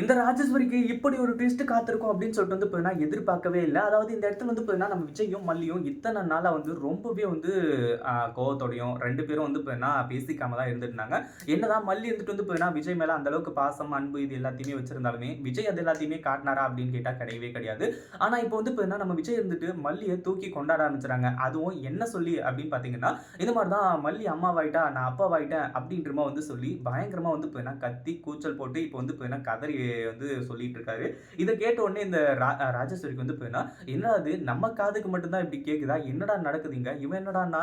இந்த ராஜேஸ்வரிக்கு இப்படி ஒரு ட்விஸ்ட் காத்திருக்கும் அப்படின்னு சொல்லிட்டு வந்து இப்போ எதிர்பார்க்கவே இல்லை. அதாவது இந்த இடத்துல வந்து இப்போ நம்ம விஜயும் மல்லியும் இத்தனை நாளாக வந்து ரொம்பவே வந்து கோவத்தோடையும் ரெண்டு பேரும் வந்து இப்போ பேசிக்காம தான் இருந்துருந்தாங்க. என்னதான் மல்லி இருந்துட்டு வந்து இப்போ விஜய் மேலே அந்த அளவுக்கு பாசம் அன்பு இது எல்லாத்தையுமே வச்சிருந்தாலுமே விஜய் அது எல்லாத்தையுமே காட்டினாரா அப்படின்னு கேட்டால் கிடையவே கிடையாது. ஆனால் இப்போ வந்து இப்போ நம்ம விஜய் இருந்துட்டு மல்லியை தூக்கி கொண்டாட ஆரம்பிச்சுறாங்க அதுவும் என்ன சொல்லி அப்படின்னு பார்த்தீங்கன்னா இது மாதிரி தான் மல்லி அம்மாவாயிட்டா நான் அப்பாவாயிட்டேன் அப்படின்றமா வந்து சொல்லி பயங்கரமாக வந்து இப்போ கத்தி கூச்சல் போட்டு இப்போ வந்து இப்போ கதறி வந்து சொல்லிட்டு இருக்காரு இதை கேட்ட உடனே இந்த ரா- ராஜேஸ்வரிக்கு வந்து போயினா என்னடா அது நம்ம காதுக்கு மட்டும்தான் இப்படி கேட்குதா என்னடா நடக்குதுங்க? இவன் என்னடான்னா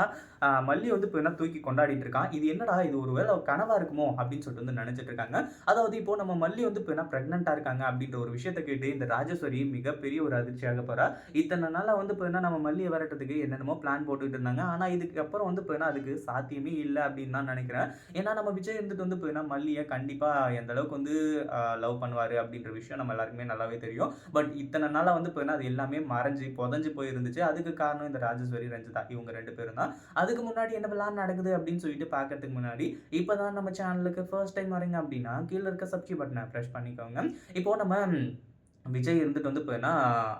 மல்லி வந்து போயினா தூக்கி கொண்டாடிட்டு இருக்கான். இது என்னடா இது ஒரு வேளை கனவா இருக்குமோ? அப்படின்னு சொல்லிட்டு வந்து நினைச்சிட்டு இருக்காங்க. அதாவது இப்போ நம்ம மல்லி வந்து போயினா பிரெக்னெண்டா இருக்காங்க அப்படின்ற ஒரு விஷயத்தை கேட்டு இந்த ராஜேஸ்வரி மிகப்பெரிய ஒரு அதிர்ச்சியாக போறா. இத்தனை நாளா வந்து போயினா நம்ம மல்லியை விரட்டுறதுக்கு என்னென்னமோ பிளான் போட்டுட்டு இருந்தாங்க. ஆனா இதுக்கப்புறம் வந்து போயினா அதுக்கு சாத்தியமே இல்லை அப்படின்னு தான் நினைக்கிறேன். ஏன்னா நம்ம விஜய் இருந்துட்டு வந்து போயினா மல்லியை கண்டிப்பா எந்த அளவுக்கு வந்து லவ் பண்ணுவார் அப்படின்ற விஷயம் நம்ம எல்லாருக்குமே நல்லாவே தெரியும். பட் இத்தனை நாளாக வந்து போயினா அது எல்லாமே மறைஞ்சு புதஞ்சு போயிருந்துச்சு. அதுக்கு காரணம் இந்த ராஜேஸ்வரி ரஞ்சிதா இவங்க ரெண்டு பேரும் தான். அதுக்கு முன்னாடி என்ன பிளான் நடக்குது அப்படின்னு சொல்லிட்டு பார்க்கறதுக்கு முன்னாடி இப்போ தான் நம்ம சேனலுக்கு ஃபர்ஸ்ட் டைம் வரீங்க அப்படின்னா கீழே இருக்க சப்ஸ்கிரைப் பட்டனை ப்ரெஸ் பண்ணிக்கோங்க. இப்போ நம்ம விஜய் இருந்துட்டு வந்து போயின்னா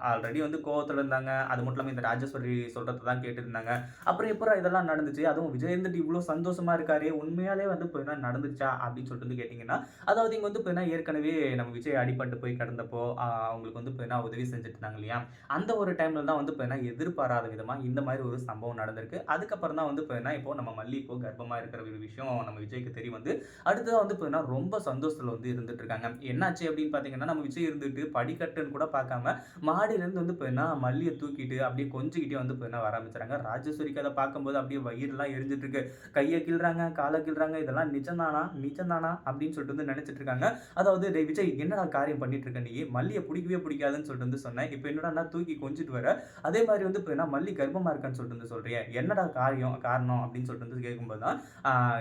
ஆல்ரெடி வந்து கோவத்தில் இருந்தாங்க. அது மட்டும் இல்லாமல் இந்த ராஜேஸ்வரி சொல்கிறத தான் கேட்டுருந்தாங்க. அப்புறம் எப்போ இதெல்லாம் நடந்துச்சு? அதுவும் விஜய் இருந்துட்டு இவ்வளோ சந்தோஷமாக இருக்காரு உண்மையாலே வந்து போயின்னா நடந்துச்சா அப்படின்னு சொல்லிட்டு வந்து கேட்டிங்கன்னா அதாவது இங்கே வந்து போயின்னா ஏற்கனவே நம்ம விஜய் அடிபட்டு போய் கிடந்தப்போ அவங்களுக்கு வந்து போயின்னா உதவி செஞ்சுட்டு இருந்தாங்க இல்லையா? அந்த ஒரு டைமில் தான் வந்து போயின்னா எதிர்பாராத விதமாக இந்த மாதிரி ஒரு சம்பவம் நடந்திருக்கு. அதுக்கப்புறம் தான் வந்து போயின்னா இப்போ நம்ம மல்லி இப்போ கர்ப்பமாக இருக்கிற ஒரு விஷயம் நம்ம விஜய்க்கு தெரிய வந்து அடுத்ததாக வந்து போயின்னா ரொம்ப சந்தோஷத்தில் வந்து இருந்துட்டு இருக்காங்க என்னாச்சு அப்படின்னு பார்த்தீங்கன்னா நம்ம விஜய் இருந்துட்டு படி படிக்கட்டுன்னு கூட பார்க்காம மாடியிலேருந்து வந்து போயின்னா மல்லியை தூக்கிட்டு அப்படியே கொஞ்சிக்கிட்டே வந்து போயின்னா வர ஆரம்பிச்சுறாங்க. ராஜேஸ்வரிக்கு அதை பார்க்கும்போது அப்படியே வயிறுலாம் எரிஞ்சிட்டு இருக்கு. கையை கிள்றாங்க காலை கிள்றாங்க இதெல்லாம் நிஜம்தானா நிஜம்தானா அப்படின்னு சொல்லிட்டு வந்து நினச்சிட்டு இருக்காங்க. அதாவது டே விஜய் என்னடா காரியம் பண்ணிட்டு இருக்க நீ? மல்லியை பிடிக்கவே பிடிக்காதுன்னு சொல்லிட்டு வந்து சொன்னேன். இப்போ என்னடா நான் தூக்கி கொஞ்சிட்டு வர? அதே மாதிரி வந்து இப்போ நான் மல்லி கர்ப்பமாக இருக்கான்னு சொல்லிட்டு வந்து சொல்கிறேன் என்னடா காரியம் காரணம் அப்படின்னு சொல்லிட்டு வந்து கேட்கும்போது தான்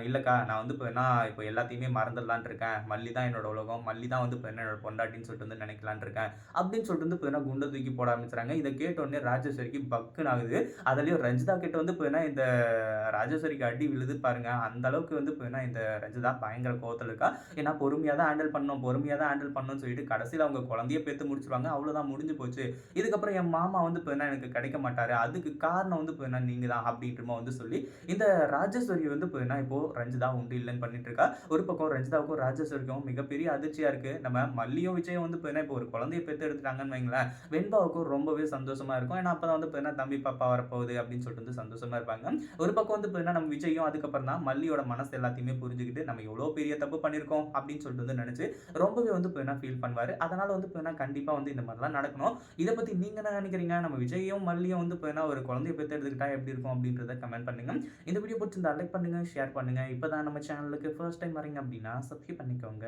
இல்லைக்கா நான் வந்து இப்போ நான் இப்போ எல்லாத்தையுமே மறந்துடலான் இருக்கேன். மல்லி தான் என்னோட உலகம். மல்லி தான் வந்து இப்போ என்னோட பொண்டாட்டின்னு சொல்லிட்டு வந்து நினைக்கலான் இருக்கேன். அப்படின்னு சொல்லிட்டு வந்து பார்த்தீங்கன்னா குண்டை தூக்கி போட ஆரம்பிச்சுறாங்க இதை கேட்ட உடனே ராஜேஸ்வரிக்கு பக்குன்னு ஆகுது. அதுலயும் ரஞ்சிதா கிட்ட வந்து பார்த்தீங்கன்னா இந்த ராஜேஸ்வரிக்கு அடி விழுது பாருங்க. அந்த அளவுக்கு வந்து இப்போ என்ன இந்த ரஞ்சிதா பயங்கர கோவத்தில் இருக்கா. ஏன்னா பொறுமையாக தான் ஹேண்டில் பண்ணணும் பொறுமையாக தான் ஹேண்டில் பண்ணணும்னு சொல்லிட்டு கடைசியில் அவங்க குழந்தைய பேத்து முடிச்சிருவாங்க. அவ்வளோதான் முடிஞ்சு போச்சு. இதுக்கப்புறம் என் மாமா வந்து இப்போ என்ன எனக்கு கிடைக்க மாட்டாரு. அதுக்கு காரணம் வந்து இப்போ என்ன நீங்க தான் அப்படின்றமா வந்து சொல்லி இந்த ராஜேஸ்வரி வந்து இப்போ என்ன ரஞ்சிதா உண்டு இல்லைன்னு பண்ணிட்டு இருக்கா. ஒரு பக்கம் ரஞ்சிதாவுக்கும் ராஜேஸ்வரிக்கும் மிகப்பெரிய அதிர்ச்சியா இருக்கு. நம்ம மல்லியும் விஜயம் வந்து இப்போ இப்போ ஒரு குழந்தைய பெற்று எடுத்துட்டாங்கன்னு வைங்களேன் வெண்பாவுக்கும் ரொம்பவே சந்தோஷமா இருக்கும். ஏன்னா அப்போ தான் வந்து இப்போ என்ன தம்பி பாப்பா வரப்போகுது அப்படின்னு சொல்லிட்டு வந்து சந்தோஷமா இருப்பாங்க. ஒரு பக்கம் வந்து இப்போ என்ன நம்ம விஜயும் அதுக்கப்புறம் தான் மல்லியோட மனசு எல்லாத்தையுமே புரிஞ்சுக்கிட்டு நம்ம எவ்வளோ பெரிய தப்பு பண்ணியிருக்கோம் அப்படின்னு சொல்லிட்டு வந்து நினச்சி ரொம்பவே வந்து இப்போ என்ன ஃபீல் பண்ணுவார். அதனால வந்து இப்போ என்ன வந்து இந்த மாதிரிலாம் நடக்கணும். இதை பற்றி நீங்கள் என்ன நினைக்கிறீங்க? நம்ம விஜயும் மல்லியும் வந்து இப்போ என்ன ஒரு குழந்தைய பெற்று எடுத்துக்கிட்டா எப்படி இருக்கும் அப்படின்றத கமெண்ட் பண்ணுங்க. இந்த வீடியோ பிடிச்சிருந்தா லைக் பண்ணுங்க ஷேர் பண்ணுங்க. இப்போதான் நம்ம சேனலுக்கு ஃபர்ஸ்ட் டைம் வரீங்க அப்படின்னா சப்ஸ்கிரைப் பண்ணிக்கோங்க.